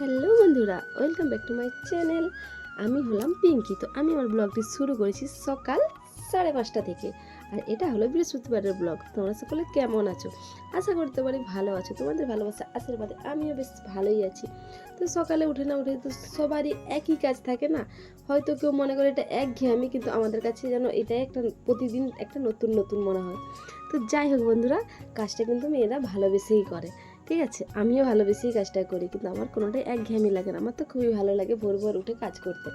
Hello বন্ধুরা, welcome back to my channel. আমি হলাম পিঙ্কি। তো আমি আমার ব্লগটি শুরু করেছি সকাল সাড়ে পাঁচটা থেকে। আর এটা হলো বৃহস্পতিবারের ব্লগ। তোমরা সকলে কেমন আছো? আশা করতে পারি ভালো আছো। তোমাদের ভালোবাসা আশীর্বাদে আমিও বেশ ভালোই আছি। তো সকালে উঠে না উঠে তো সবারই একই কাজ থাকে না? হয়তো কেউ মনে করে এটা একঘেয়েমি কিন্তু আমাদের কাছে যেন এটা একটা প্রতিদিন একটা নতুন নতুন মনে হয়। তো যাই হোক বন্ধুরা, কাজটা কিন্তু মেয়েরা ভালোবেসেই করে। ঠিক আছে, আমিও ভালোবেসেই কাজটা করি, কিন্তু আমার কোনোটাই একঘেয়েমি লাগে না। আমার তো খুবই ভালো লাগে ভোর ভোর উঠে কাজ করতে।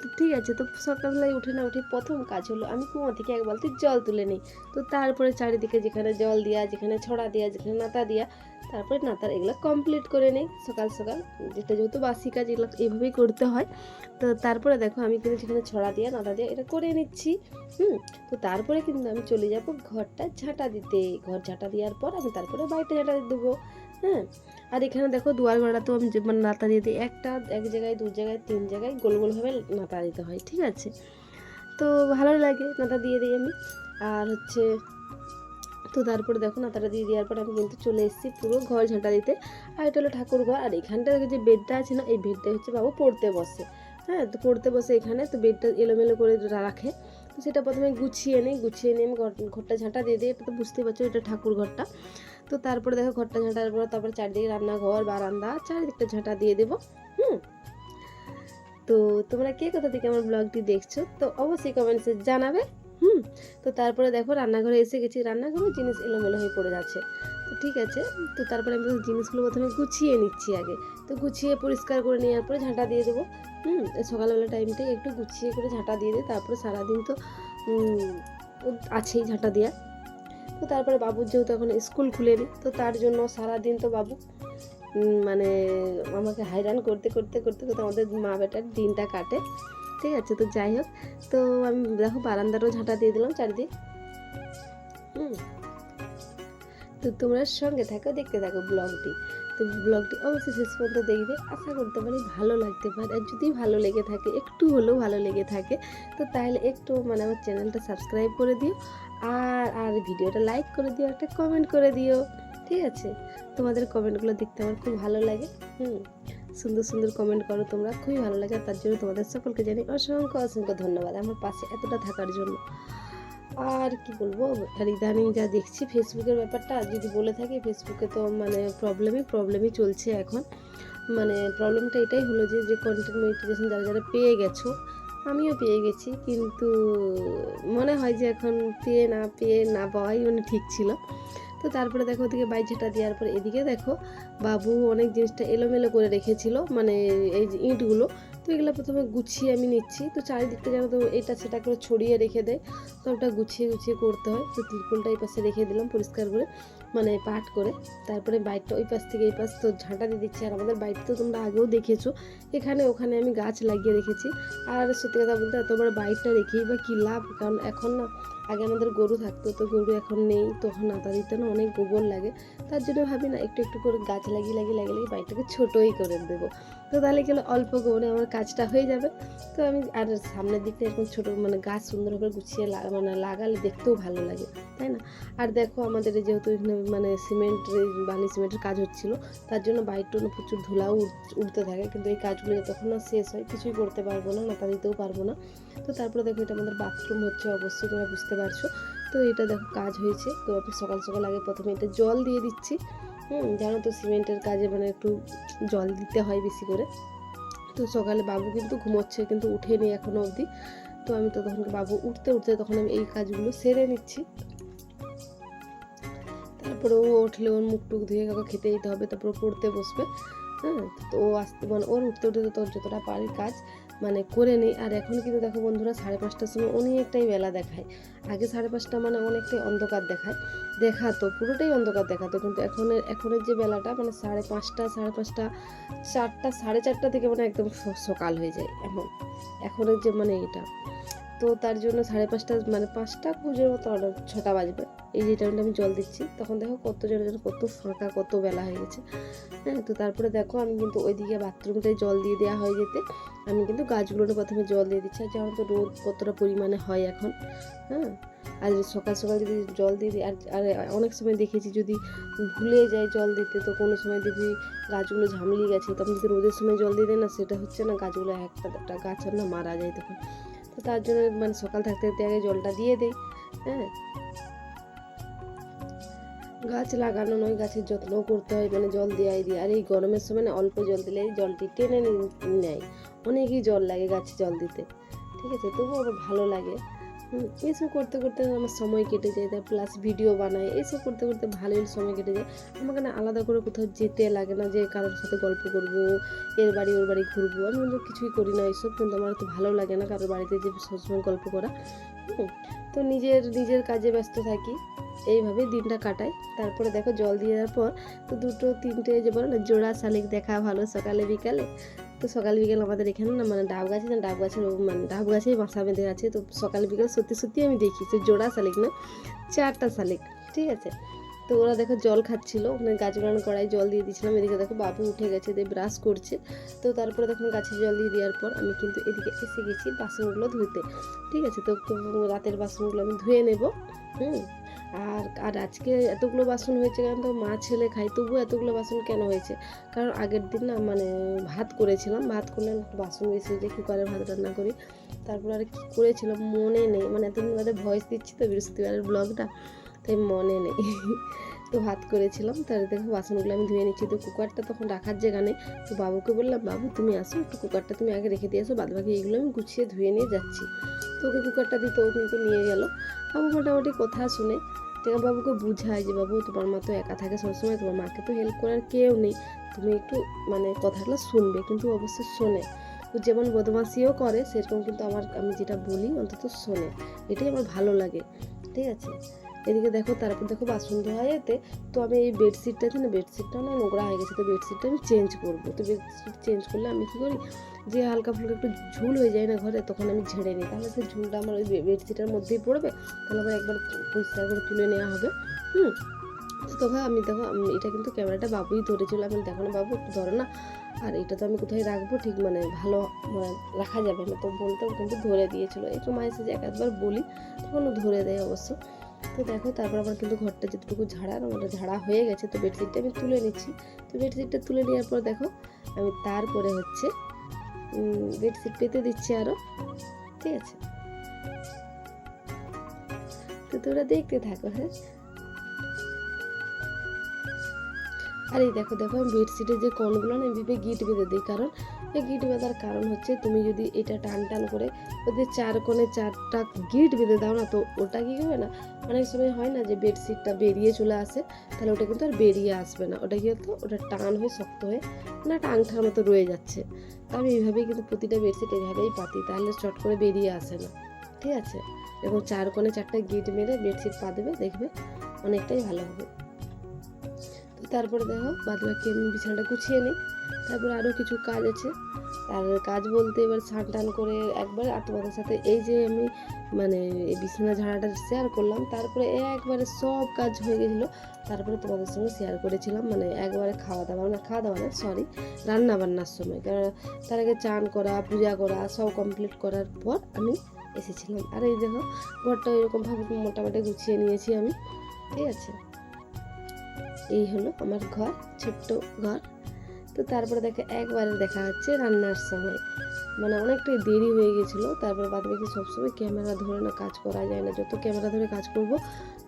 তো ঠিক আছে, তো সকালবেলায় উঠে না উঠে প্রথম কাজ হলো আমি কুয়া থেকে এক বালতি জল তুলে নিই। তো তারপরে চারিদিকে যেখানে জল দেওয়া যেখানে ছড়া দেওয়া যেখানে নাতা দেওয়া তারপরে নাতার এগুলো কমপ্লিট করে নেই সকাল সকাল। যেটা যেহেতু বাসি কাজ, এগুলো এইভাবেই করতে হয়। তো তারপরে দেখো আমি কিন্তু যেখানে ছড়া দেওয়া নাতা দেওয়া এটা করে নিচ্ছি, হুম। তো তারপরে কিন্তু আমি চলে যাব ঘরটা ঝাঁটা দিতে। ঘর ঝাঁটা দেওয়ার পর আমি তারপরে বাড়িটা ঝাঁটা দেবো। হ্যাঁ? আর এখানে দেখো দুয়ার তো আমি মানে নাতা দিয়ে দিই। একটা এক জায়গায়, দু জায়গায়, তিন জায়গায় গোল গোলভাবে নাতা দিতে হয়, ঠিক আছে? তো ভালো লাগে নাতা দিয়ে দিই আমি। আর হচ্ছে, তো তারপরে দেখো নাতাটা দিয়ে দেওয়ার পর আমি কিন্তু চলে এসেছি পুরো ঘর ঝাঁটা দিতে। আর এটা হলো ঠাকুর ঘর। আর এখানটা যে বেডটা আছে না, এই বেডটা হচ্ছে বাবু পড়তে বসে। হ্যাঁ তো পড়তে বসে এখানে, তো বেডটা এলোমেলো করে রাখে। তো সেটা প্রথমে গুছিয়ে নিই, গুছিয়ে নিয়ে আমি ঘর- ঘরটা ঝাঁটা দিয়ে দিই এটা তো বুঝতেই পারছ এটা ঠাকুর ঘরটা। তো তারপরে দেখো ঘরটা ঝাঁটার পর তারপরে চারদিকে রান্নাঘর, বারান্দা, চারিদিকটা ঝাঁটা দিয়ে দেবো, হুম? তো তোমরা কে কোথা থেকে আমার ব্লগটি দেখছ, তো অবশ্যই কমেন্টসে জানাবে, হুম? তো তারপরে দেখো রান্নাঘরে এসে গেছি রান্নাঘরেও জিনিস এলোমেলো হয়ে পড়ে যাচ্ছে। ঠিক আছে, তো তারপরে আমি জিনিসগুলো প্রথমে গুছিয়ে নিচ্ছি আগে। তো গুছিয়ে পরিষ্কার করে নেওয়ার পরে ঝাঁটা দিয়ে দেবো। হুম সকালবেলা টাইমটাই একটু গুছিয়ে করে ঝাঁটা দিয়ে দিই তারপরে সারাদিন তো আছেই ঝাঁটা দেওয়া তো তারপরে বাবুর যেহেতু এখন স্কুল খুলেনি, তো তার জন্য সারাদিন তো বাবু মানে আমাকে হাইরান করতে করতে করতে করতে আমাদের মা বেটার দিনটা কাটে। ঠিক আছে, তো যাই হোক, তো আমি দেখো বারান্দারও ঝাঁটা দিয়ে দিলাম চারিদিক। হুম তো তোমরা সঙ্গে থাকো, দেখতে থাকো ব্লগটি তো ব্লগটি অবশ্যই শেষ পর্যন্ত দেখবে। আশা করতে পারি ভালো লাগতে পারে। আর যদি ভালো লেগে থাকে, একটু হলেও ভালো লেগে থাকে, তো তাহলে একটু মানে আমার চ্যানেলটা সাবস্ক্রাইব করে দিও। আর আর ভিডিওটা লাইক করে দিও, একটা কমেন্ট করে দিও। ঠিক আছে? তোমাদের কমেন্টগুলো দেখতে আমার খুব ভালো লাগে। হুম? সুন্দর সুন্দর কমেন্ট করো তোমরা। খুবই ভালো লাগে। তার জন্য তোমাদের সকলকে জানি অসংখ্য অসংখ্য ধন্যবাদ আমার পাশে এতটা থাকার জন্য। আর কি বলব? আর ইদানিং যা দেখছি ফেসবুকের ব্যাপারটা যদি বলে থাকি ফেসবুকে তো মানে প্রবলেমই প্রবলেমই চলছে এখন। মানে প্রবলেমটা এটাই হলো যে যে কন্টেন্ট মনিটাইজেশন যারা যারা পেয়ে গেছো, আমিও পেয়ে গেছি। কিন্তু মনে হয় যে এখন পেয়ে না পেয়ে না পাওয়াই মানে ঠিক ছিল। তো তারপরে দেখো ওদিকে বাইঝাটা দেওয়ার পর এদিকে দেখো, বাবু অনেক জিনিসটা এলোমেলো করে রেখেছিল। মানে এই যে ইঁটগুলো তো এগুলো প্রথমে গুছিয়ে আমি নিচ্ছি। তো চারিদিকটা যেন তো এটা সেটা করে ছড়িয়ে রেখে দেয়। তো ওটা গুছিয়ে গুছিয়ে করতে হয়। তো তিরপলটা এই পাশে রেখে দিলাম পরিষ্কার করে মানে পাট করে। তারপরে বাইকটা ওই পাশ থেকে এই পাশ তো ঝাঁটা দিয়ে দিচ্ছি। আর আমাদের বাইকটা তো তোমরা আগেও দেখেছ, এখানে, ওখানে আমি গাছ লাগিয়ে রেখেছি। আর সত্যি কথা বলতে এতবার বাইকটা রেখেই বা কী লাভ? কারণ এখন না আগে আমাদের গরু থাকতো, তো গরু এখন নেই, তখন নাতা দিতে না অনেক গোবর লাগে। তার জন্য ভাবি না, একটু একটু করে গাছ লাগিয়ে লাগিয়ে লাগিয়ে লাগিয়ে বাইকটাকে ছোটোই করে দেবো। তো তাহলে গেলে অল্প গোবরে আমার কাজটা হয়ে যাবে। তো আমি আর সামনের দিকটা এরকম ছোটো মানে গাছ সুন্দর করে গুছিয়ে মানে লাগালে দেখতেও ভালো লাগে, তাই না? আর দেখো আমাদের যেহেতু এখানে মানে সিমেন্ট বালি সিমেন্টের কাজ হচ্ছিল, তার জন্য না প্রচুর ধুলাও উঠতে থাকে, কিন্তু এই কাজগুলো যতক্ষণ না শেষ হয়, কিছুই করতে পারব না নাতা দিতেও পারব না। তো তারপরে দেখো এটা আমাদের বাথরুম হচ্ছে অবশ্যই, তোমরা বুঝতে পারছ? তো এটা দেখো, কাজ হয়েছে। তো আমি সকাল সকাল আগে প্রথমে এটা জল দিয়ে দিচ্ছি। হুম, জানো তো সিমেন্টের কাজে মানে একটু জল দিতে হয় বেশি করে। তো সকালে বাবু কিন্তু ঘুমোচ্ছে, কিন্তু উঠেনি এখনও অবধি। তো আমি তো তখন বাবু উঠতে উঠতে তখন আমি এই কাজগুলো সেরে নিচ্ছি। তারপরে ও উঠলে ওর মুখ টুক ধুয়ে কাউকে খেতে দিতে হবে, তারপর পড়তে বসবে। হ্যাঁ তো ও আসতে মানে ওর উঠতে উঠতে তোর যতটা পারি কাজ। মানে করে নিই। আর এখন কিন্তু দেখো বন্ধুরা সাড়ে পাঁচটার সময় অনেকটাই বেলা দেখায়। আগে সাড়ে পাঁচটা মানে অনেকটাই অন্ধকার দেখায়। দেখাতো, পুরোটাই অন্ধকার দেখাতো। কিন্তু এখনের এখনের যে বেলাটা মানে সাড়ে পাঁচটা সাড়ে পাঁচটা, চারটা, সাড়ে চারটা থেকে মানে একদম সকাল হয়ে যায় এখন। এখনের যে মানে এটা। তো তার জন্য সাড়ে পাঁচটা মানে পাঁচটা পুজোর মতো ছটা বাজবে। এই যে টাইমটা আমি জল দিচ্ছি, তখন দেখো কত জনে যেন কত ফাঁকা, কত বেলা হয়ে গেছে। হ্যাঁ তো তারপরে দেখো আমি কিন্তু ওইদিকে বাথরুমটায় জল দিয়ে দেওয়া হয়ে যেতে, আমি কিন্তু গাছগুলোতে প্রথমে জল দিয়ে দিচ্ছি। আর যেমন তো রোদ কতটা পরিমাণে হয় এখন হ্যাঁ আর সকাল সকাল যদি জল দিয়ে দিই, আর আর অনেক সময় দেখেছি যদি ভুলে যায় জল দিতে, তো কোনো সময় দেখি গাছগুলো ঝামলিয়ে গেছে, তখন যদি রোদের সময় জল দিয়ে দেয় না, সেটা হচ্ছে না গাছগুলো একটা একটা গাছ আর না মারা যায় তখন। তো তার জন্য মানে সকাল থাকতে থাকতে আগে জলটা দিয়ে দেয় হ্যাঁ গাছ লাগানো নয় গাছের যত্নও করতে হয় মানে জল দেওয়াই দিয়ে। আর এই গরমের সময় না অল্প জল দিলে এই জলটি টেনে নেয়। অনেকই জল লাগে গাছে জল দিতে। ঠিক আছে তবুও আমার ভালো লাগে। হুম, এইসব করতে করতে আমার সময় কেটে যায় তার প্লাস ভিডিও বানাই এইসব করতে করতে ভালোই সময় কেটে যায়। আমাকে না আলাদা করে কোথাও যেতে লাগে না যে কারোর সাথে গল্প করব এর বাড়ি ওর বাড়ি ঘুরবো আমি কিন্তু কিছুই করি না এইসব কিন্তু আমার তো ভালো লাগে না কারোর বাড়িতে যে সবসময় গল্প করা। তো নিজের নিজের কাজে ব্যস্ত থাকি। এইভাবে দিনটা কাটাই। তারপরে দেখো জল দিয়ে দেওয়ার পর তো দুটো, তিনটে যে বলো না, জোড়া শালিক দেখা ভালো সকালে, বিকালে। তো সকাল, বিকেল আমাদের এখানে না মানে ডাব গাছে না ডাব গাছের মানে ডাব গাছেই বাসা বেঁধে আছে। তো সকাল, বিকাল সত্যি সত্যি আমি দেখি তো জোড়া শালিক না, চারটা শালিক, ঠিক আছে? তো ওরা দেখো জল খাচ্ছিল ওখানে গাছ বানানো কড়াই জল দিয়ে দিয়েছিলাম, এদিকে দেখো বাবু উঠে গেছে, দিয়ে ব্রাশ করছে। তো তারপরে দেখুন গাছে জল দিয়ে দেওয়ার পর আমি কিন্তু এদিকে এসে গেছি বাসনগুলো ধুতে, ঠিক আছে? তো রাতের বাসনগুলো আমি ধুয়ে নেব, হুম? আর আর আজকে এতগুলো বাসন হয়েছে কারণ তো? মা ছেলে খাই তবুও এতগুলো বাসন কেন হয়েছে? কারণ আগের দিন না মানে ভাত করেছিলাম, ভাত করলে বাসন বেশি যে কুকারে ভাত রান্না করি, তারপর আর কি করেছিলাম মনে নেই মানে এতদিন বাদে ভয়েস দিচ্ছি তো বৃহস্পতিবারের ব্লগটা তাই মনে নেই। তো ভাত করেছিলাম তার দেখো বাসনগুলো আমি ধুয়ে নিচ্ছি। তো কুকারটা তখন রাখার জায়গা নেই। তো বাবুকে বললাম, বাবু, তুমি আসো, একটু কুকারটা তুমি আগে রেখে দিয়ে আসো বাদ বাকি এগুলো আমি গুছিয়ে ধুয়ে নিয়ে যাচ্ছি। তো ওকে কুকারটা দিতে ও কিন্তু নিয়ে গেল। বাবু মোটামুটি কথা শুনে টেকা বাবুকে বুঝায় যে, বাবু, তোমার মা তো একা থাকে সবসময়, তোমার মাকে তো হেল্প করার কেউ নেই। তুমি একটু মানে কথাগুলো শুনবে। কিন্তু অবশ্যই শোনে। ও যেমন বদমাসিও করে, সেরকম কিন্তু আমার, আমি যেটা বলি, অন্তত শোনে। এটাই আমার ভালো লাগে, ঠিক আছে? এদিকে দেখো তারপর দেখো বাসন ধোয়া যেতে তো আমি এই বেডশিটটা আছে না বেডশিটটা না নোংরা হয়ে গেছে, তো বেডশিটটা আমি চেঞ্জ করব। তো বেডশিট চেঞ্জ করলে আমি কী করি, যে হালকা ফুলকা একটু ঝুল হয়ে যায় না ঘরে, তখন আমি ঝেড়ে নিই। তাহলে সেই ঝুলটা আমার ওই বেডশিটের মধ্যেই পড়বে, তাহলে আবার একবার পরিষ্কার করে তুলে নেওয়া হবে। হুম? তো তখন আমি দেখো এটা কিন্তু ক্যামেরাটা বাবুই ধরেছিল। আমি দেখো না বাবু, একটু ধরো না। আর এটা তো আমি কোথায় রাখব? ঠিক মানে ভালো মানে রাখা যাবে না। তো বলতেও কিন্তু ধরে দিয়েছিল। একটু মায়ের সাথে এক একবার বলি, তখন ধরে দেয় অবশ্য। তো দেখো, তারপর আমার কিন্তু ঘরটা যেটুকু ঝাড়ার আমার ঝাড়া হয়ে গেছে, তো বেডশিটটা আমি তুলে নিচ্ছি। তো বেডশিটটা তুলে নেওয়ার পর দেখো, আমি তারপরে হচ্ছে বেডশিট পেতে দিচ্ছি আরও ঠিক আছে? তো তোরা দেখতে থাকো হ্যাঁ? আর এই দেখো দেখো, আমি বেডশিটের যে কর্নগুলো না এভাবে গিট বেঁধে দিই। কারণ এই গিট বাঁধার কারণ হচ্ছে তুমি যদি এটা টান টান করে ওদের চার কোণে চারটা গিট বেঁধে দাও না, তো ওটা কি হবে না? অনেক সময় হয় না যে বেডশিটটা বেরিয়ে চলে আসে, তাহলে ওটা কিন্তু আর বেরিয়ে আসবে না। ওটা কি হতো ওটা টান হয়ে, শক্ত হয়ে না একটা মতো রয়ে যাচ্ছে। আমি এইভাবেই কিন্তু প্রতিটা বেডশিট এইভাবেই পাতি, তাহলে চট করে বেরিয়ে আসে না। ঠিক আছে? এবং চার কোণে চারটা গিট মেরে বেডশিট পাতবে দেখবে অনেকটাই ভালো হবে। তারপরে দেখো বাদ বাকি আমি বিছানাটা গুছিয়ে নিই। তারপরে আরও কিছু কাজ আছে। আর কাজ বলতে এবার স্নান টান করে একবার আর তোমাদের সাথে এই যে আমি মানে এই বিছানা ঝাড়াটা শেয়ার করলাম, তারপরে একবারে সব কাজ হয়ে গেছিল। তারপরে তোমাদের সঙ্গে শেয়ার করেছিলাম মানে একবারে খাওয়া দাওয়া মানে খাওয়া দাওয়া না সরি রান্না বান্নার সময়। কারণ তার আগে চান করা, পূজা করা, সব কমপ্লিট করার পর আমি এসেছিলাম। আর এই দেখো, ঘরটা এরকমভাবে মোটামুটি গুছিয়ে নিয়েছি আমি, ঠিক আছে? এই হলো আমার ঘর, ছোট্ট ঘর। তো তারপরে দেখে, একবারে দেখা হচ্ছে রান্নার সময়। মানে অনেকটাই দেরি হয়ে গেছিল। তারপরে বাদ বাকি সবসময় ক্যামেরা ধরে না কাজ করা যায় না। যত ক্যামেরা ধরে কাজ করব,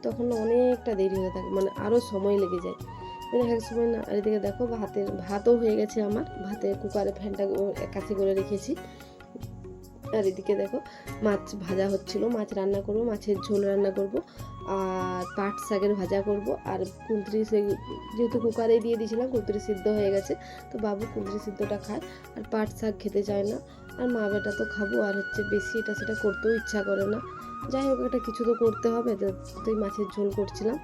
তখন অনেকটা দেরি হয়ে থাকে। মানে আরও সময় লেগে যায়। মানে এক সময় না, আর এদিকে দেখো ভাতের, ভাতও হয়ে গেছে আমার। ভাতে কুকারে ফ্যানটা একাশি করে রেখেছি। আর এদিকে দেখো, মাছ ভাজা হচ্ছিল। মাছ রান্না করব, মাছের ঝোল রান্না করব, আর পাট শাকের ভাজা করব। আর কুঁদরি সে, যেহেতু কুকারে দিয়ে দিয়েছিলাম কুঁদরি সিদ্ধ হয়ে গেছে, তো বাবু কুঁদরি সিদ্ধটা খায়। আর পাট শাক খেতে চায় না, আর মা বেটা তো খাব, আর হচ্ছে বেশি এটা সেটা করতেও ইচ্ছা করে না। যাই হোক, একটা কিছু তো করতে হবে তুই মাছের ঝোল করছিলাম।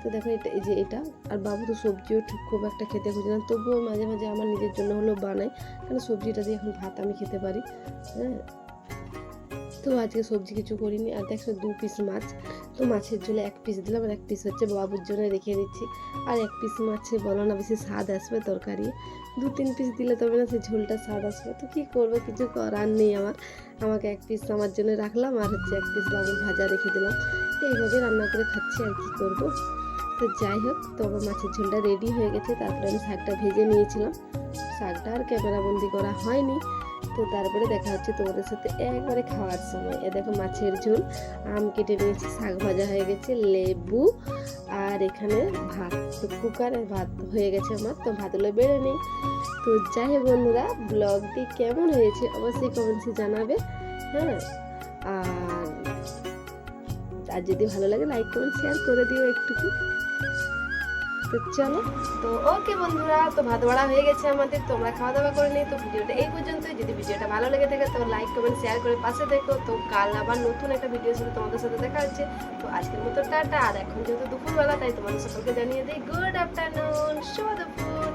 তো দেখো এটা, এই যে এটা, আর বাবু তো সবজিও ঠিক খুব একটা খেতে খুঁজে না, তবুও মাঝে মাঝে আমার নিজের জন্য হলেও বানাই কারণ সবজিটা দিয়ে এখন ভাত আমি খেতে পারি হ্যাঁ? তো আজকে সবজি কিছু করিনি। আর দেখো দু পিস মাছ। তো মাছের ঝোলে এক পিস দিলাম, আর এক পিস হচ্ছে বাবুর জন্য রেখে দিচ্ছি। আর এক পিস মাছে বলো না, বেশি স্বাদ আসবে তরকারি। দু তিন পিস দিলে তবে না সেই ঝোলটা স্বাদ আসবে। তো কী করব, কিছু করার নেই আমার। আমাকে এক পিস আমার জন্য রাখলাম, আর হচ্ছে এক পিস বাবুর ভাজা রেখে দিলাম। এইভাবে রান্না করে খাচ্ছি আর কি করব। তো যাই হোক তো আমার মাছের ঝোলটা রেডি হয়ে গেছে। তারপরে আমি শাকটা ভেজে নিয়েছিলাম। শাকটা আর ক্যামেরাবন্দি করা হয়নি। তো তারপরে দেখা হচ্ছে তোমাদের সাথে একবারে খাওয়ার সময়। এ দেখো মাছের ঝোল, আম কেটে নিয়েছি, শাক ভাজা হয়ে গেছে, লেবু আর এখানে ভাত। তো কুকারে ভাত হয়ে গেছে আমার, তো ভাতগুলো বেড়ে নেই। তো যাই হোক বন্ধুরা, ব্লগটি কেমন হয়েছে অবশ্যই কমেন্টসে জানাবে হ্যাঁ? আর আর যদি ভালো লাগে, লাইক, কমেন্ট শেয়ার করে দিও একটুকু। তো চলো তো ওকে বন্ধুরা, তো ভাত বাড়া হয়ে গেছে আমাদের। তোমরা খাওয়া দাওয়া করে নিই তো ভিডিওটা এই পর্যন্তই। যদি ভিডিওটা ভালো লেগে থাকে, তো লাইক কমেন্ট শেয়ার করে পাশে দেখো তো কাল আবার নতুন একটা ভিডিও শুধু তোমাদের সাথে দেখা হচ্ছে। তো আজকের মতো টাটা। আর এখন যেহেতু দুপুরবেলা, তাই তোমাদের সকলকে জানিয়ে দিই গুড আফটারনুন শুভ দুপুর।